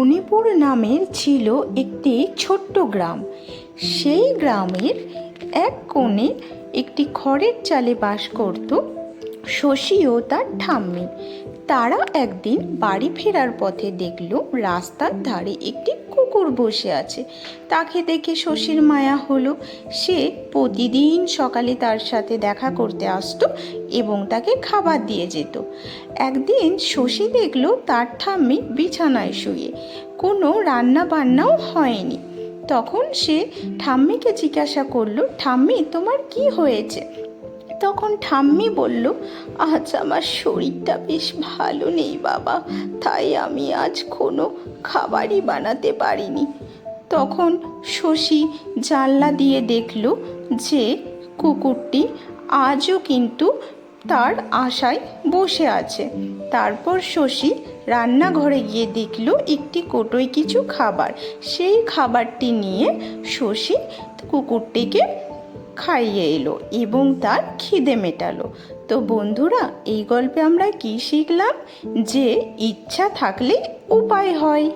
মণিপুর নামের ছিল একটি ছোট্ট গ্রাম। সেই গ্রামের এক কোণে একটি খড়ের চালে বাস করত শশী ও তার ঠাম্মি। তারা একদিন বাড়ি ফেরার পথে দেখল রাস্তার ধারে একটি কুকুর বসে আছে। তাকে দেখে শশীর মায়া হলো। সে প্রতিদিন সকালে তার সাথে দেখা করতে আসতো এবং তাকে খাবার দিয়ে যেত। একদিন শশী দেখল তার ঠাম্মি বিছানায় শুয়ে। কোনো রান্না বান্নাও হয়নি। তখন সে ঠাম্মিকে জিজ্ঞাসা করল, ঠাম্মি, তোমার কি হয়েছে? তখন ঠাম্মি বলল, আজ আমার শরীরটা বেশ ভালো নেই বাবা, তাই আমি আজ কোনো খাবারই বানাতে পারিনি। তখন শশী জানলা দিয়ে দেখল যে কুকুরটি আজও কিন্তু তার আশায় বসে আছে। তারপর শশী রান্নাঘরে গিয়ে দেখল একটি কোটোয় কিছু খাবার। সেই খাবারটি নিয়ে শশী কুকুরটিকে খাইয়ে এলো এবং তার খিদে মেটালো। তো বন্ধুরা, এই গল্পে আমরা কি শিখলাম? যে ইচ্ছা থাকলে উপায় হয়।